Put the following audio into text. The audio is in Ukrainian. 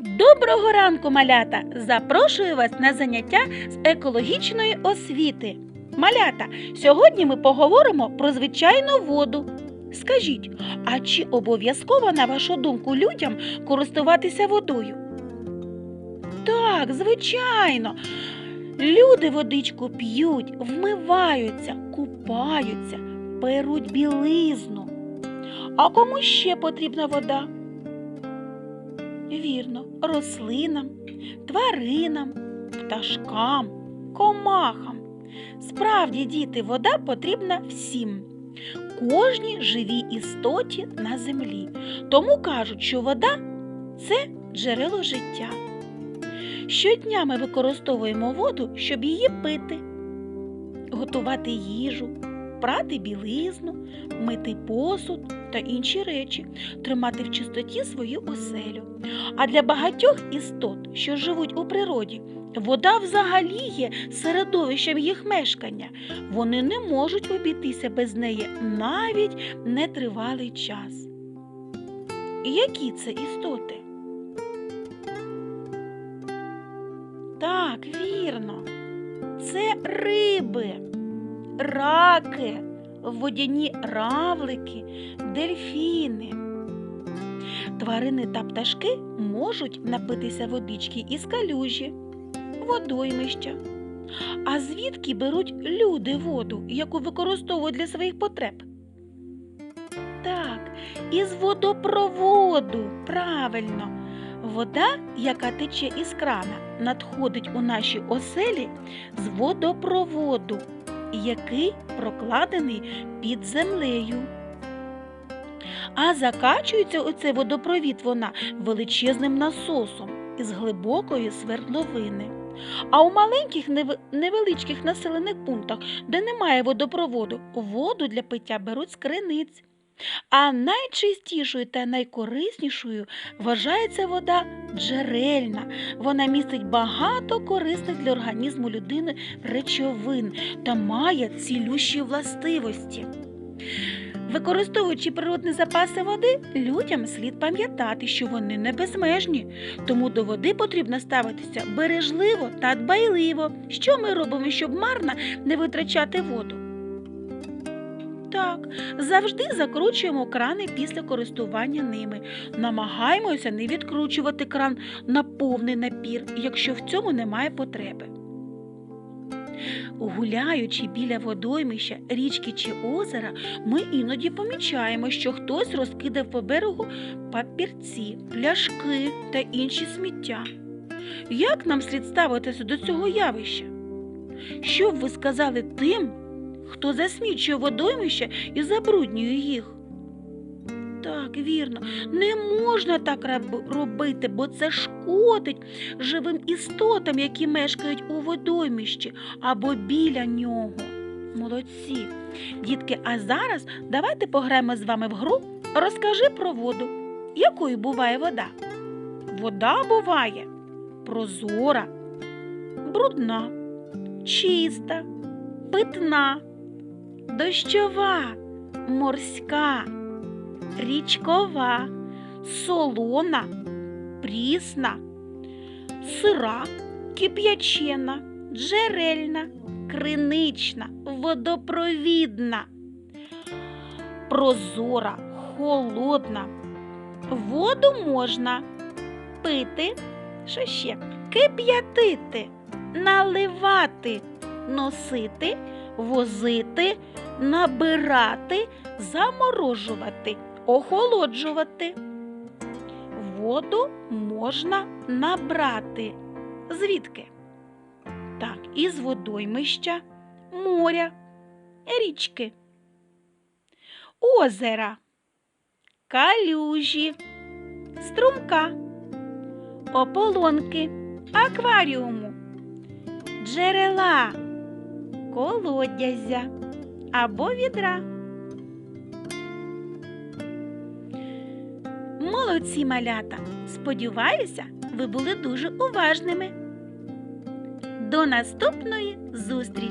Доброго ранку, малята! Запрошую вас на заняття з екологічної освіти. Малята, сьогодні ми поговоримо про звичайну воду. Скажіть, а чи обов'язково, на вашу думку, людям користуватися водою? Так, звичайно. Люди водичку п'ють, вмиваються, купаються, перуть білизну. А кому ще потрібна вода? Вірно, рослинам, тваринам, пташкам, комахам. Справді, діти, вода потрібна всім, кожній живій істоті на землі. Тому кажуть, що вода це джерело життя. Щодня ми використовуємо воду, щоб її пити, готувати їжу, прати білизну, мити посуд та інші речі, тримати в чистоті свою оселю. А для багатьох істот, що живуть у природі, вода взагалі є середовищем їх мешкання. Вони не можуть обійтися без неї навіть нетривалий час. Які це істоти? Так, вірно. Це риби, раки, водяні равлики, дельфіни. Тварини та пташки можуть напитися водички із калюжі, водоймища. А звідки беруть люди воду, яку використовують для своїх потреб? Так, із водопроводу, правильно. Вода, яка тече із крана, надходить у наші оселі з водопроводу, який прокладений під землею. А закачується оцей водопровід вона величезним насосом із глибокої свердловини. А у маленьких невеличких населених пунктах, де немає водопроводу, воду для пиття беруть з криниць. А найчистішою та найкориснішою вважається вода джерельна. Вона містить багато корисних для організму людини речовин та має цілющі властивості. Використовуючи природні запаси води, людям слід пам'ятати, що вони не безмежні, тому до води потрібно ставитися бережливо та дбайливо. Що ми робимо, щоб марно не витрачати воду? Так, завжди закручуємо крани після користування ними. Намагаємося не відкручувати кран на повний напір, якщо в цьому немає потреби. Гуляючи біля водоймища, річки чи озера, ми іноді помічаємо, що хтось розкидав по берегу папірці, пляшки та інші сміття. Як нам слід ставитися до цього явища? Що б ви сказали тим, хто засмічує водоймища і забруднює їх? Так, вірно, не можна так робити, бо це шкодить живим істотам, які мешкають у водоймищі або біля нього. Молодці. Дітки, а зараз давайте пограємо з вами в гру. Розкажи про воду. Якою буває вода? Вода буває прозора, брудна, чиста, питна, дощова, морська, річкова, солона, прісна, сира, кип'ячена, джерельна, кринична, водопровідна, прозора, холодна. Воду можна пити, що ще? Кип'ятити, наливати, носити, возити, набирати, заморожувати, охолоджувати. Воду можна набрати. Звідки? Так, із водоймища, моря, річки, озера, калюжі, струмка, ополонки, акваріуму, джерела, колодязя або відра. Молодці малята! Сподіваюся, ви були дуже уважними. До наступної зустрічі!